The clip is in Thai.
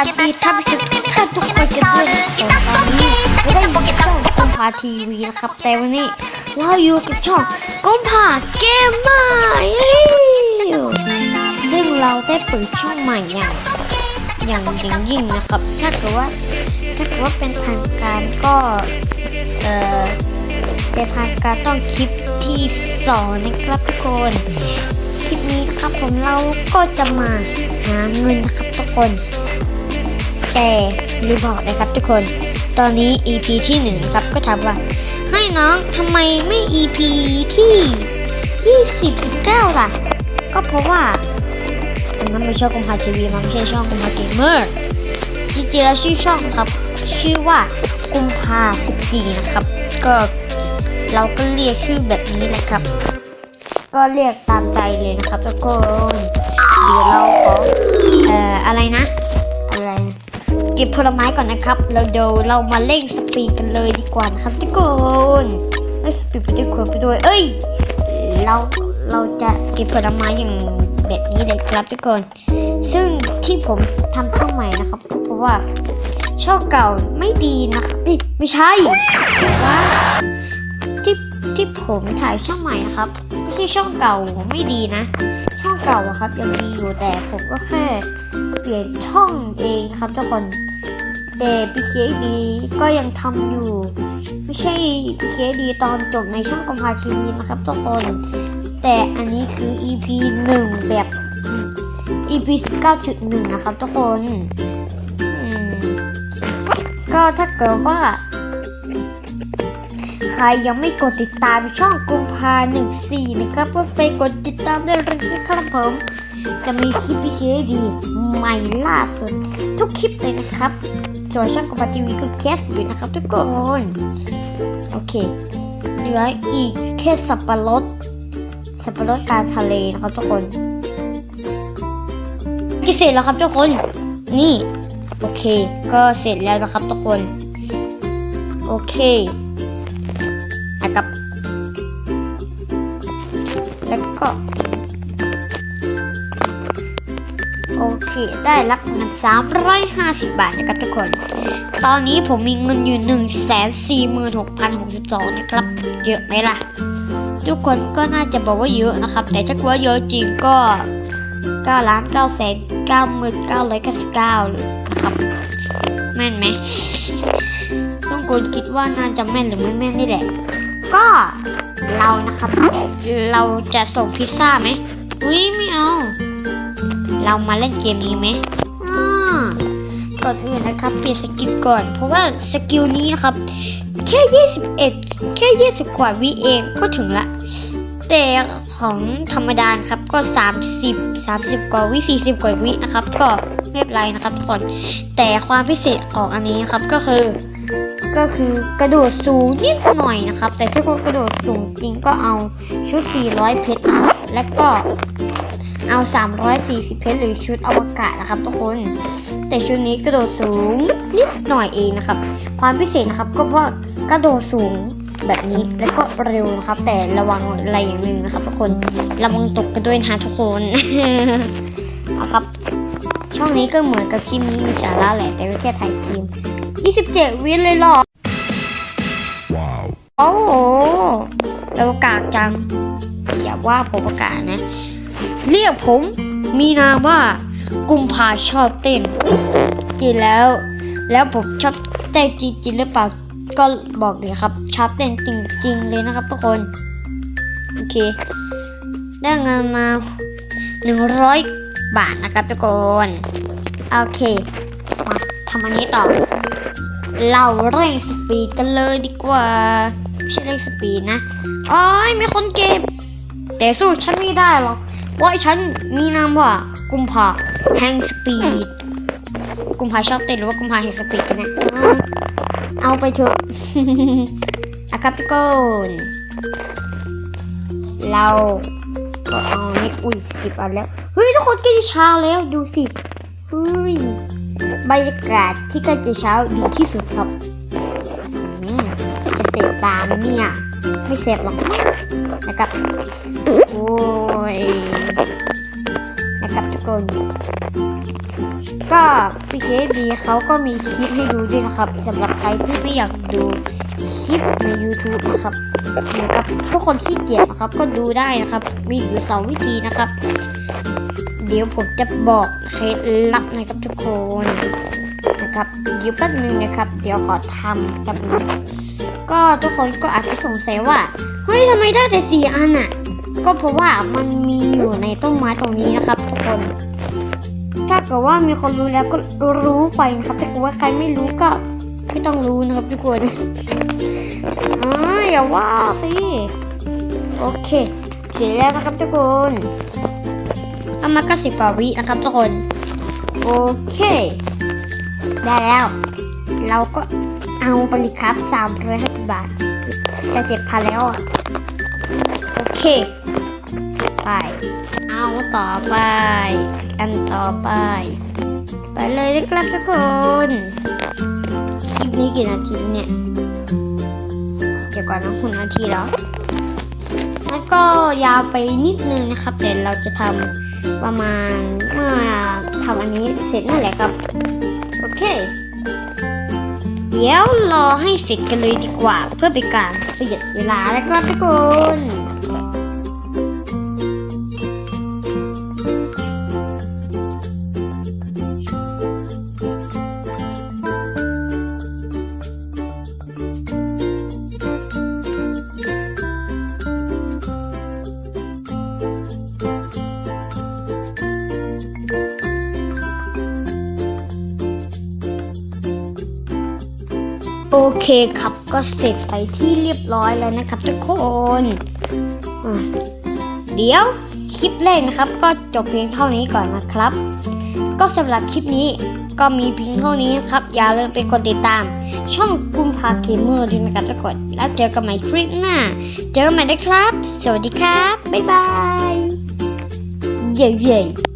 วัสดีท่านผู้ชมทุกท่านทุกคนกันด้วยนะครับตอนนี้ไม่ได้อยู่ช่องกุมภาทีวีนะครับ แต่วันนี้เราอยู่กับช่องกุมภาเกมใหม่ซึ่งเราได้เปิดช่องใหม่อย่างอย่างยิ่งยิ่งนะครับ ถ้าเกิดว่าถ้าเกิดว่าเป็นทางการก็เอ่อเป็นทางการต้องคลิปที่สองนะครับทุกคนคลิปนี้นะครับผมเราก็จะมาหาเงินนะครับทุกคน แต่รีบบอกนะครับทุกคน ตอนนี้ EP ที่หนึ่งครับก็ถามว่าให้น้องทำไมไม่ EP ที่20 19ล่ะ ก็เพราะว่าอันนั้นไม่ใช่กุมภาทีวีมันไม่ใช่ช่องกุมภาเกมเมอร์จริงๆแล้วชื่อช่องครับ ชื่อว่ากุมภา14นะครับ ก็เราก็เรียกชื่อแบบนี้แหละครับ ก็เรียกตามใจเลยนะครับทุกคนเดี๋ยวเราขอเอ่ออะไรนะ เก็บผลไม้ก่อนนะครับ เราเดี๋ยวเรามาเร่งสปีดกันเลยดีกว่านะครับทุกคนเอ้ยสปีดไปด้วยคนไปด้วย เอ้ย เราเราจะเก็บผลไม้อย่างแบบนี้เลยครับทุกคน ซึ่งที่ผมทำช่องใหม่นะครับ เพราะว่าช่องเก่าไม่ดีนะครับไม่ใช่ว่าที่ที่ผมถ่ายช่องใหม่นะครับไม่ใช่ช่องเก่าไม่ดีนะ ช่องเก่าอะครับยังดีอยู่แต่ผมก็แค่เปลี่ยนช่องเองครับทุกคน แต่พีเคดีก็ยังทำอยู่ ไม่ใช่พีเคดีตอนจบในช่องกมพาทีวีนะครับทุกคน แต่อันนี้คือ EP 1 แบบ EP 19.1 นะครับทุกคนก็ถ้าเกิดว่า ใครยังไม่กดติดตามช่องกุมภา14 นะครับก็ไปกดติดตามได้เลยครับผมจะมีคลิปพิเศษดีใหม่ล่าสุด ทุกคลิปเลยนะครับ ส่วนช่องกุมภาทีวีก็แคสอยู่นะครับทุกคน โอเค เหลืออีกแค่สับปะรด สับปะรดกลารทะเลนะครับทุกคนจะเสร็จแล้วครับทุกคน นี่ โอเค ก็เสร็จแล้วนะครับทุกคน โอเคนะครับแล้วก็ โอเค ได้รับเงิน 350 บาทนะครับทุกคน ตอนนี้ผมมีเงินอยู่ 146,062 นะครับ เยอะไหมล่ะ ทุกคนก็น่าจะบอกว่าเยอะนะครับ แต่ถ้าว่าเยอะจริงก็9ล้าน9แสน9หมื่น999เลยนะครับ แม่นไหมต้องคุณคิดว่าน่าจะแม่นหรือไม่แม่นนี่แหละ ก็เรานะครับ เราจะส่งพิซซ่าไหม อุ้ยไม่เอา เรามาเล่นเกมนี้ไหมก่อนอื่นนะครับเปลี่ยนสกิลก่อน เพราะว่าสกิลนี้นะครับ แค่ 21 แค่ 20 กว่าวิเองก็ถึงละ แต่ของธรรมดาครับก็ 30 30 กว่าวิ 40 กว่าวินะครับ ก็ไม่เป็นไรนะครับทุกคนแต่ความพิเศษของอันนี้นครับก็คือก็คือกระโดดสูงนิดหน่อยนะครับ แต่ถ้าคนกระโดดสูงจริงก็เอาชุด 400 เพชรนะครับและก็ เอา 340 เพชรหรือชุดอวกาศนะครับทุกคน แต่ชุดนี้กระโดดสูงนิดหน่อยเองนะครับ ความพิเศษนะครับก็เพราะกระโดดสูงแบบนี้แล้วก็เร็วนะครับ แต่ระวังอะไรอย่างหนึ่งนะครับทุกคนระวังตกกันด้วยนะทุกคนนะครับ ช่องนี้ก็เหมือนกับคลิปนี้มีสาระแหละแต่ก็แค่ถ่ายเกม27 วิเลยเหรอ Wow. โอ้โหเรากากจังอย่าว่าผมประกาศนะ เรียกผมมีนามว่ากุมภาชอบเต้นจริงแล้ว แล้วผมชอบเต้นจริงๆหรือเปล่าก็บอกเลยครับชอบเต้นจริง ๆ เลยนะครับทุกคนโอเค ได้เงินมา 100 บาทนะครับทุกคนโอเคมาทำอันนี้ต่อ เราเร่งสปีดกันเลยดีกว่าไม่ใช่เร่งสปีดนะโอ้ยมีคนเก็บแต่สู้ฉันไม่ได้หรอก เพราฉันมีนามว่ากุมภาแห่งสปีดกุมภาชอบเต้นหรือว่ากุมภาแห่งสปีดกันนี่ยอืมเอาไปเถอะอะครับทุกคนเราก็เอานี่อุ้ยสิบอันแล้ว เฮ้ย ทุกคนใกล้จะเช้าแล้วดูสิ เฮ้ย บรรยากาศที่ใกล้จะเช้าดีที่สุดครับจะเสพตามเนี่ย ไม่เสพหรอกนะครับ โอ้ย นะครับทุกคน ก็พี่เคดีเขาก็มีคลิปให้ดูด้วยนะครับสำหรับใครที่ไม่อยากดูคลิปใน YouTube นะครับเหมือนกับทุกคนขี้เกียจนะครับ ก็ดูได้นะครับ มีอยู่สองวิธีนะครับ เดี๋ยวผมจะบอกเคล็ดลับนะครับทุกคนนะครับเดี๋ยวแป๊บนึงนะครับ เดี๋ยวขอทำกับนึงก็ทุกคนก็อาจจะสงสัยว่าเฮ้ยทำไมได้แต่สี่อันอะ ก็เพราะว่ามันมีอยู่ในต้นไม้ตรงนี้นะครับทุกคน ถ้าเกิดว่ามีคนรู้แล้วก็รู้ไปนะครับถ้าเกิดว่าใครไม่รู้ก็ไม่ต้องรู้นะครับทุกคนอ่าอย่าว่าสิโอเคเสร็จแล้วนะครับทุกคนเอามาก็สิบกว่าวินะครับทุกคน โอเค ได้แล้ว เราก็เอาไปเลยครับสามร้อยห้าสิบบาทจะเจ็ดพันแล้วอะ โอเค ไป เอาต่อไป อันต่อไป ไปเลยนะครับทุกคนคลิปนี้กี่นาทีเนี่ยเดี๋ยวก่อนนะคุณนาทีแล้วมันก็ยาวไปนิดนึงนะครับแต่เราจะทำประมาณเมื่อทำอันนี้เสร็จนั่นแหละครับ โอเค เดี๋ยวรอให้เสร็จกันเลยดีกว่าเพื่อเป็นการประหยัดเวลานะครับทุกคน โอเคครับก็เสร็จไปที่เรียบร้อยแล้วนะครับทุกคนเดี๋ยวคลิปแรกนะครับ ก็จบเพียงเท่านี้ก่อนนะครับ ก็สำหรับคลิปนี้ก็มีเพียงเท่านี้นะครับ อย่าลืมไปกดติดตาม ช่องกุมภาเกมเมอร์ด้วยนะครับทุกคนแล้วเจอกันใหม่คลิปหน้า เจอกันใหม่นะครับ สวัสดีครับ บ๊ายบาย เย้ๆ